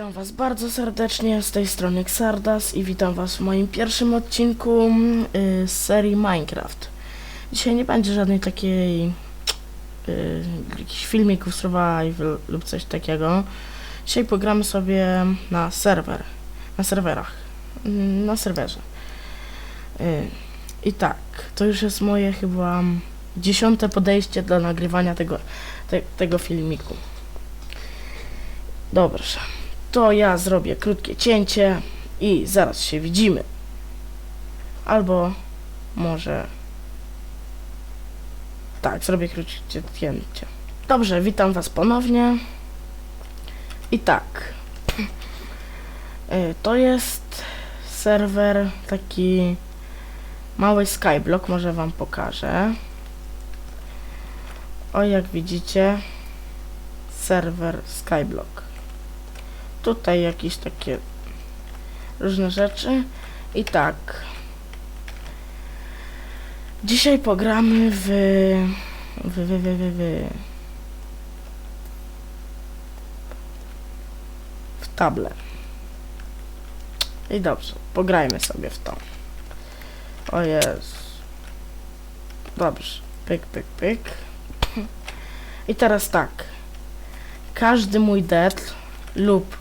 Witam Was bardzo serdecznie, z tej strony Xardas i witam Was w moim pierwszym odcinku y, z serii Minecraft. Dzisiaj nie będzie żadnej takiej y, jakichś filmików survival lub coś takiego. Dzisiaj pogramy sobie na serwer, na serwerach, mm, na serwerze. Y, I tak, to już jest moje chyba dziesiąte podejście do nagrywania tego, te, tego filmiku. Dobrze to ja zrobię krótkie cięcie i zaraz się widzimy. Albo może. Tak, zrobię krótkie cięcie. Dobrze, witam Was ponownie. I tak. Y, To jest serwer taki mały skyblock, może Wam pokażę. O, jak widzicie, serwer skyblock tutaj jakieś takie różne rzeczy. I tak. Dzisiaj pogramy w... w, w, w, w, w, w table. I dobrze, pograjmy sobie w to. O jest. Dobrze. Pyk, pyk, pyk. I teraz tak. Każdy mój dead lub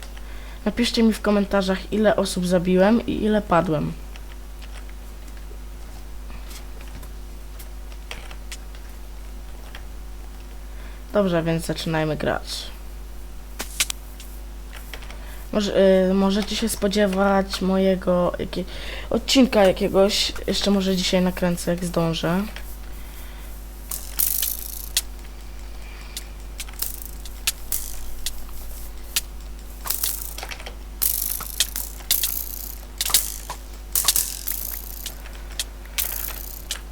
Napiszcie mi w komentarzach, ile osób zabiłem i ile padłem. Dobrze, więc zaczynajmy grać. Może, y, możecie się spodziewać mojego odcinka jakiegoś. Jeszcze może dzisiaj nakręcę, jak zdążę.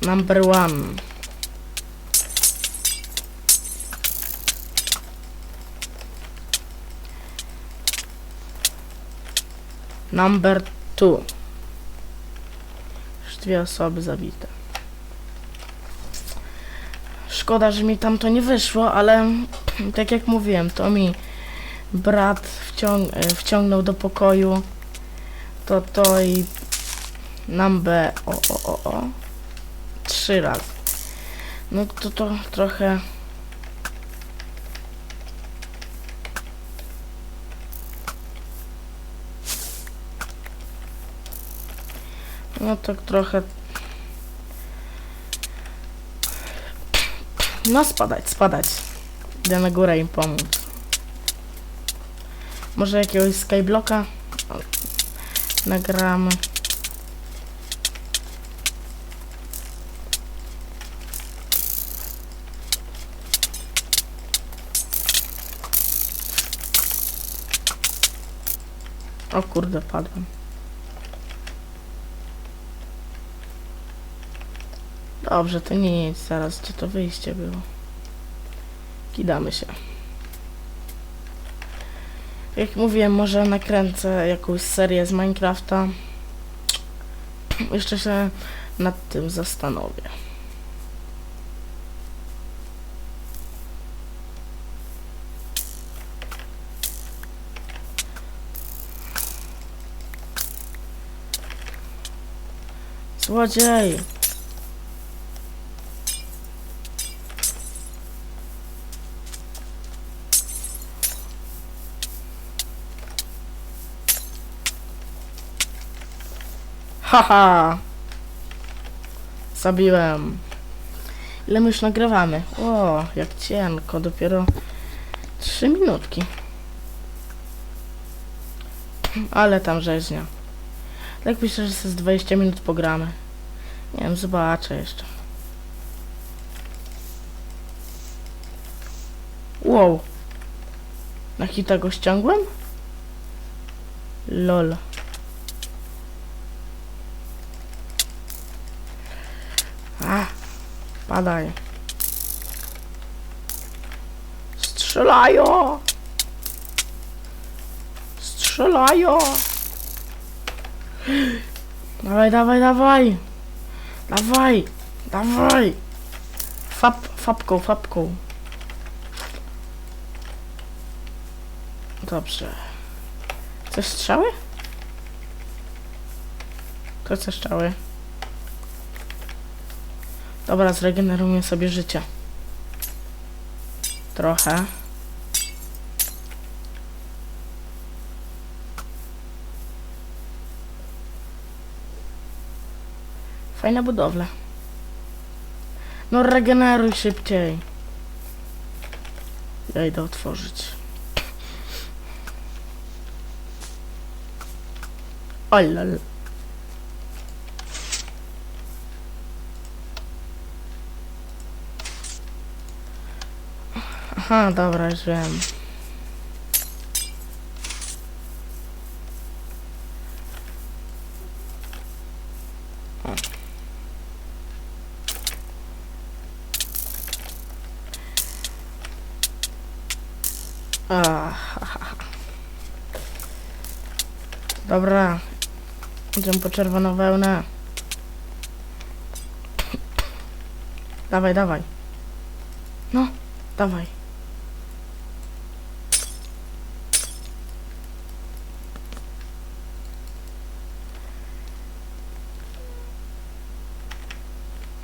Number one. Number two. Już dwie osoby zabite. Szkoda, że mi tam to nie wyszło, ale tak jak mówiłem, to mi brat wciąg wciągnął do pokoju to to i number o o o o trzy razy. No to to trochę... No tak trochę... No spadać, spadać. Idę na górę im pomóc. Może jakiegoś skyblocka nagramy. O kurde, padłem. Dobrze, to nie nic, zaraz gdzie to wyjście było. Kidamy się. Jak mówiłem, może nakręcę jakąś serię z Minecrafta. Jeszcze się nad tym zastanowię. Złodziej! Haha! Zabiłem. Ile my już nagrywamy? O, jak cienko, dopiero 3 minutki. Ale tam rzeźnia. Tak myślę, że z 20 minut pogramy. Nie wiem, zobaczę jeszcze. Wow. Na hita go ściągłem? Lol. A, padaj. Strzelają! Strzelają! Dawaj, dawaj, dawaj! Dawaj! Dawaj! Fap, fapką, fapką. Dobrze. Chcesz strzały? To chcę strzały. Dobra, zregenerujmy sobie życie. Trochę. Fajna budowla. No regeneruj szybciej. Ja idę otworzyć. O lol. Aha, dobra, już wiem. Dobra. Idziemy po czerwoną wełnę. Dawaj, dawaj. No, dawaj.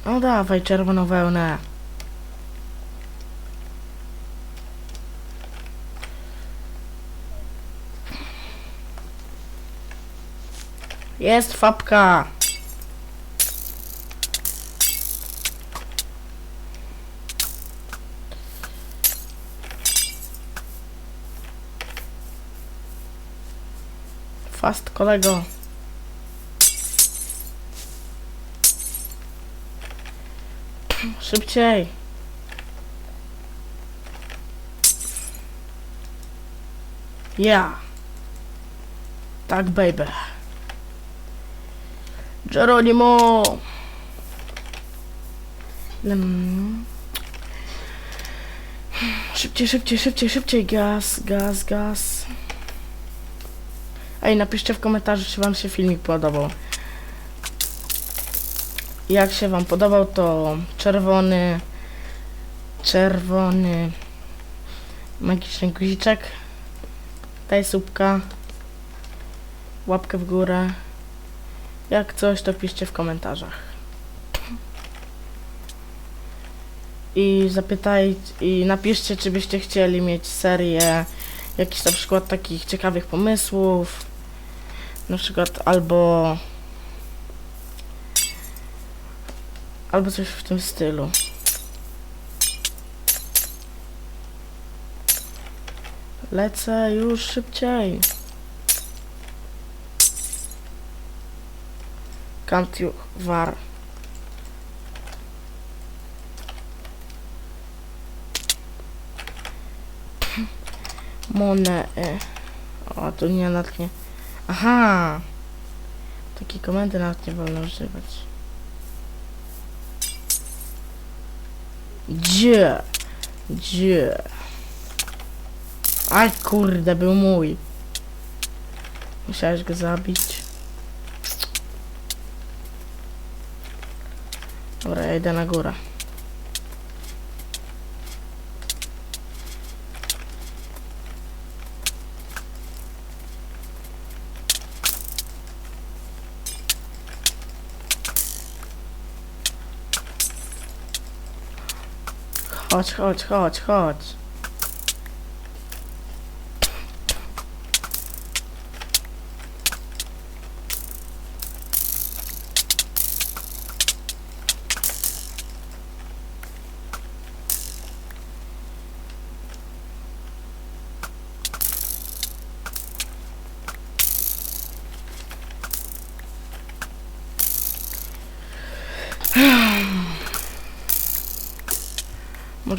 No dawaj, czerwoną wełnę. Jest fabka. Fast kolego. Szybciej. Ja. Tak, baby. Geronimo! Lem. Szybciej, szybciej, szybciej, szybciej, gaz, gaz, gaz. Ej, napiszcie w komentarzu, czy wam się filmik podobał. Jak się wam podobał, to czerwony, czerwony, magiczny guziczek, daj słupka, łapkę w górę. Jak coś, to piszcie w komentarzach. I zapytaj, i napiszcie, czy byście chcieli mieć serię jakichś na przykład takich ciekawych pomysłów. Na przykład albo albo coś w tym stylu. Lecę już szybciej. Can't you? Mone. O, tu nie nawet nie. Aha! Takie komendy nawet nie wolno używać. Gdzie? Gdzie? Aj kurde, był mój. Musiałeś go zabić. Dobra, ja idę na górę. Chodź, chodź, chodź, chodź.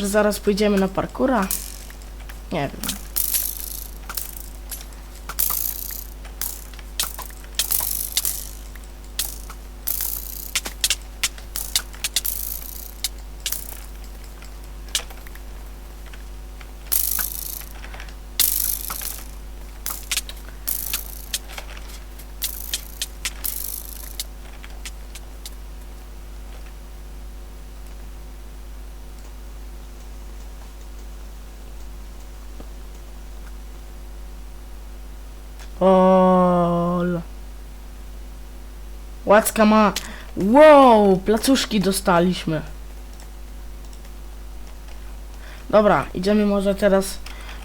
Zaraz pójdziemy na parkura? Nie wiem. Ol. Łacka ma... Wow, placuszki dostaliśmy. Dobra, idziemy może teraz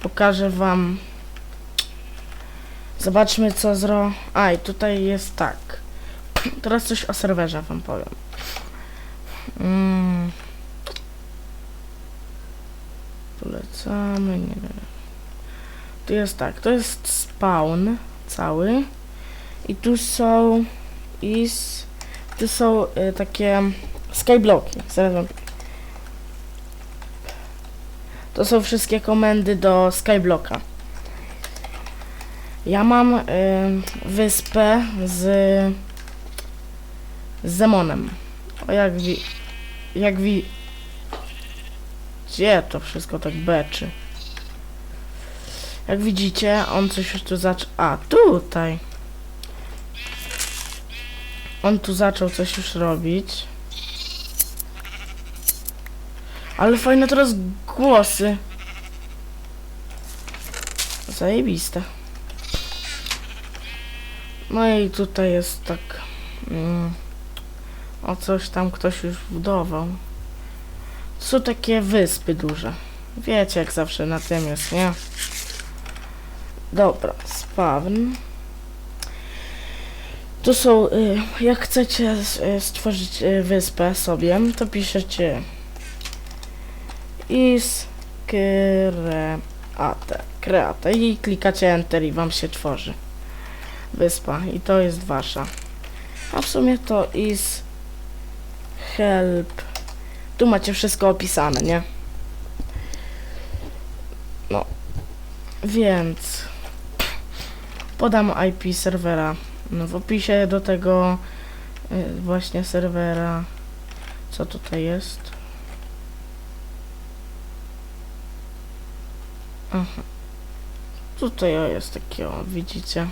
pokażę wam. Zobaczmy co zro... A, i tutaj jest tak. Teraz coś o serwerze wam powiem. Mm. Polecamy, nie. Tu jest tak, to jest spawn cały. I tu są is tu są y, takie skyblocki. Zaraz to są wszystkie komendy do Skyblocka. Ja mam y, wyspę z, z Zemonem. O jak wi... Jak wi... Gdzie to wszystko tak beczy? Jak widzicie, on coś tu zaczął... A, tutaj! On tu zaczął coś już robić. Ale fajne teraz głosy. Zajebiste. No i tutaj jest tak... Mm, o coś tam ktoś już budował. To są takie wyspy duże. Wiecie jak zawsze na tym jest, nie? Dobra, spawn. Tu są, y, jak chcecie y, stworzyć y, wyspę sobie, to piszecie is create, create i klikacie enter i wam się tworzy wyspa i to jest wasza. A w sumie to is help. Tu macie wszystko opisane, nie? No. Więc podam IP serwera no, w opisie do tego y, właśnie serwera. Co tutaj jest? Aha. Tutaj o, jest takie, o, widzicie?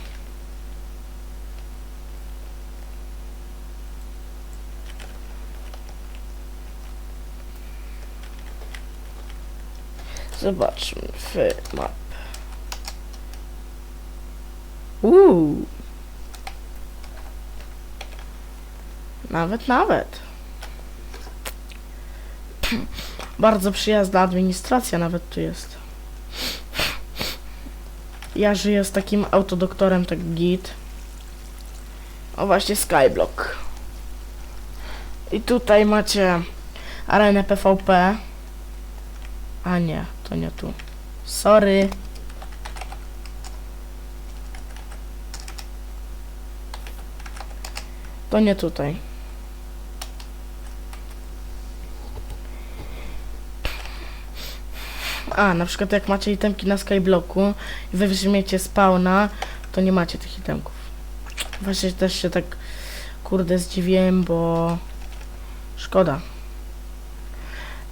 Zobaczmy w. Uuu. Nawet, nawet. Bardzo przyjazna administracja nawet tu jest. Ja żyję z takim autodoktorem, tak git. O właśnie Skyblock. I tutaj macie arenę PvP. A nie, to nie tu. Sorry. To nie tutaj. A, na przykład jak macie itemki na Skyblocku i wy weźmiecie spawna, to nie macie tych itemków. Właśnie też się tak kurde zdziwiłem, bo szkoda.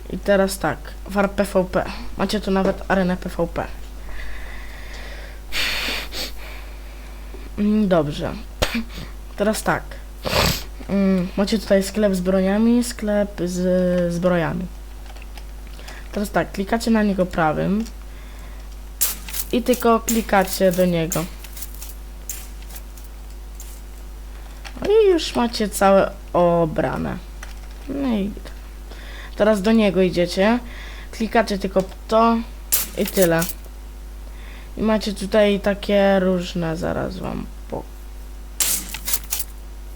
I teraz tak, war PvP. Macie tu nawet arenę PvP. Mm, Dobrze. Teraz tak. Mm, Macie tutaj sklep z broniami, sklep z zbrojami. Teraz tak, klikacie na niego prawym i tylko klikacie do niego. No i już macie całe obrane. No i teraz do niego idziecie, klikacie tylko to i tyle. I macie tutaj takie różne, zaraz wam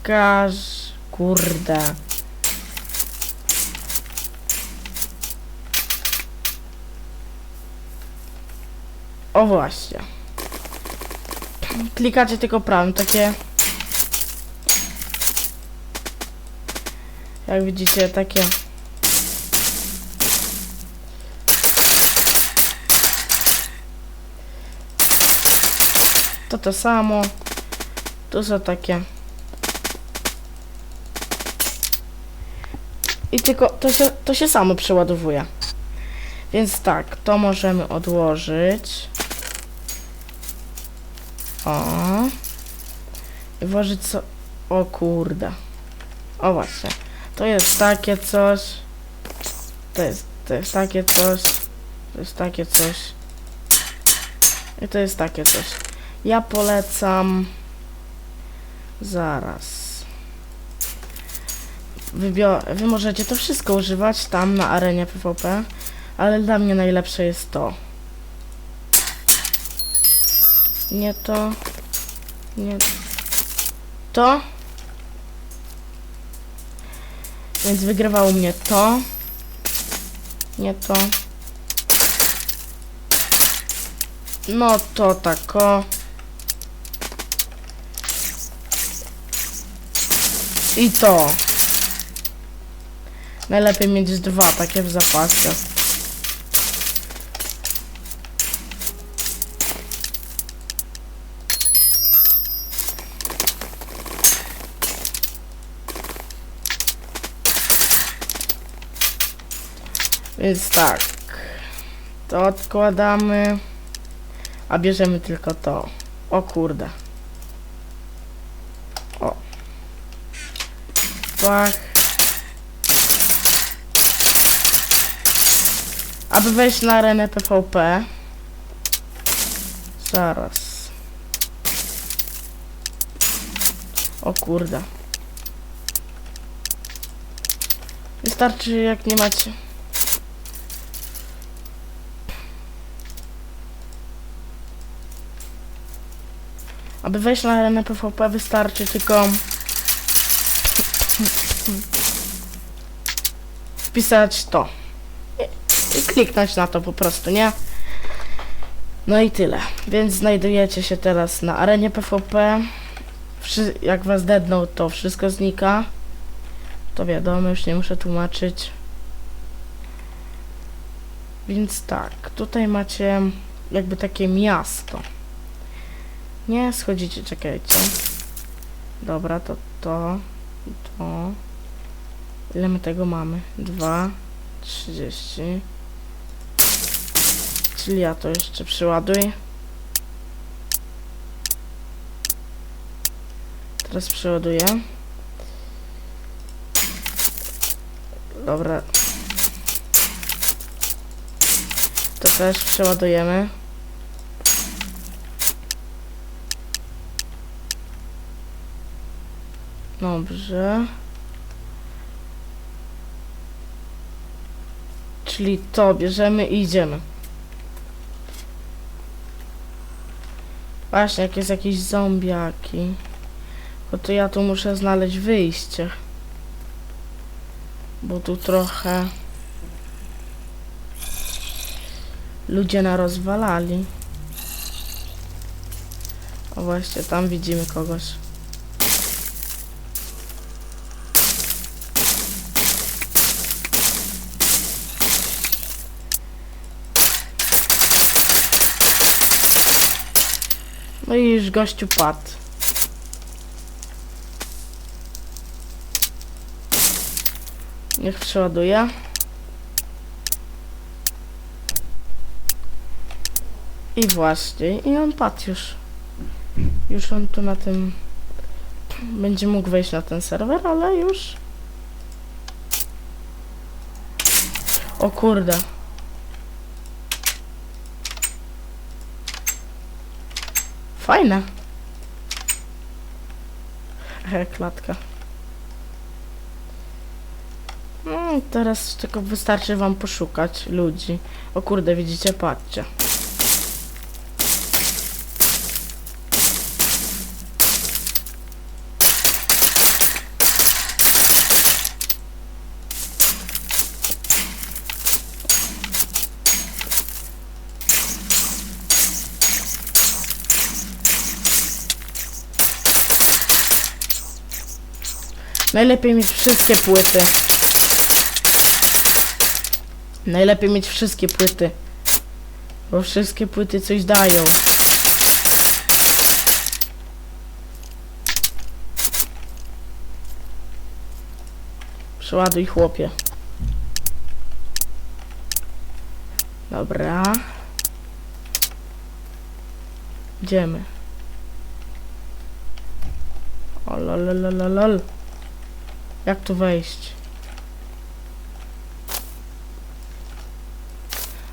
pokaż... Kurde. O właśnie. Klikacie tylko prawym, takie... Jak widzicie, takie... To to samo. Tu są takie... I tylko to się, to się samo przeładowuje. Więc tak, to możemy odłożyć. O. I włożyć co... O kurde. O właśnie. To jest takie coś. To jest, to jest takie coś. To jest takie coś. I to jest takie coś. Ja polecam. Zaraz. Wy możecie to wszystko używać tam na arenie PvP, ale dla mnie najlepsze jest to. Nie to. Nie. To. Więc wygrywało mnie to. Nie to. No to tako. I to. Najlepiej mieć dwa takie w zapasie. Więc tak. To odkładamy. A bierzemy tylko to. O kurde. O. Pach. Aby wejść na arenę PvP. Zaraz. O kurde. Wystarczy jak nie macie. Aby wejść na arenę PvP wystarczy tylko wpisać to kliknąć na to po prostu, nie? No i tyle. Więc znajdujecie się teraz na arenie PvP. Wszy jak was dedną, to wszystko znika. To wiadomo, już nie muszę tłumaczyć. Więc tak, tutaj macie jakby takie miasto. Nie, schodzicie, czekajcie. Dobra, to to, to. Ile my tego mamy? 2, 30, Filia to jeszcze przyładuj. Teraz przyładuję. Dobra. To też przeładujemy. Dobrze. Czyli to bierzemy i idziemy. Właśnie, jak jest jakieś zombiaki. Bo to ja tu muszę znaleźć wyjście. Bo tu trochę... Ludzie narozwalali. O właśnie, tam widzimy kogoś. No i już gościu padł. Niech przeładuje. I właśnie, i on padł już. Już on tu na tym będzie mógł wejść na ten serwer, ale już. O kurde. Fajne. He, klatka. No, teraz tylko wystarczy wam poszukać ludzi. O kurde, widzicie, patrzcie. Najlepiej mieć wszystkie płyty. Najlepiej mieć wszystkie płyty. Bo wszystkie płyty coś dają. Przeładuj chłopie. Dobra. Idziemy. O lol. Jak tu wejść?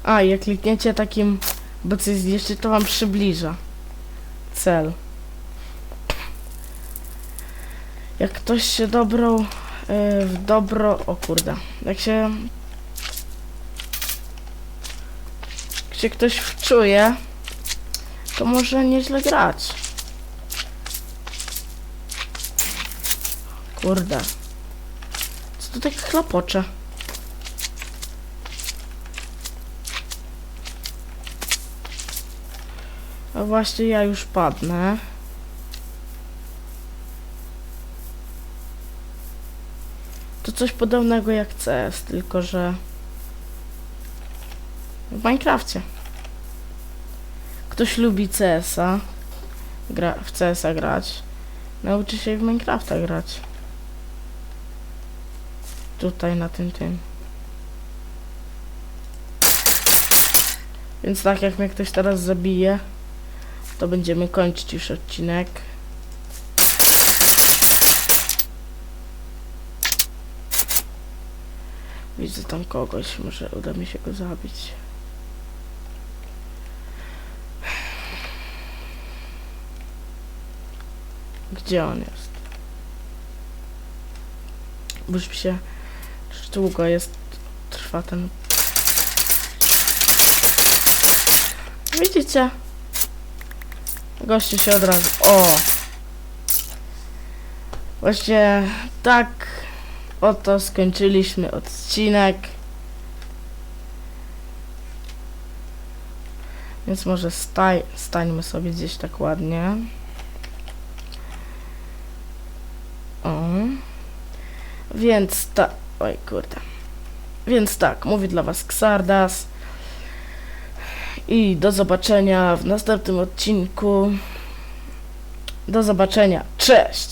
A, jak klikniecie takim, bo coś jeszcze to wam przybliża. cel. Jak ktoś się dobrał y, w dobro... O kurde. Jak się... Jak się ktoś wczuje, to może nieźle grać. Kurde. To tak chlapocze? A właśnie ja już padnę. To coś podobnego jak CS, tylko że w Minecrafcie. Ktoś lubi CS-a, gra, w CS-a grać, nauczy się w Minecrafta grać. Tutaj na tym tym. Więc tak jak mnie ktoś teraz zabije, to będziemy kończyć już odcinek. Widzę tam kogoś, może uda mi się go zabić. Gdzie on jest? Mi się długo jest, trwa ten... Widzicie? Gościu się od razu... O! Właśnie tak oto skończyliśmy odcinek. Więc może staj, stańmy sobie gdzieś tak ładnie. O. Więc tak... Oj, kurde. Więc tak, mówi dla was Xardas. I do zobaczenia w następnym odcinku. Do zobaczenia. Cześć!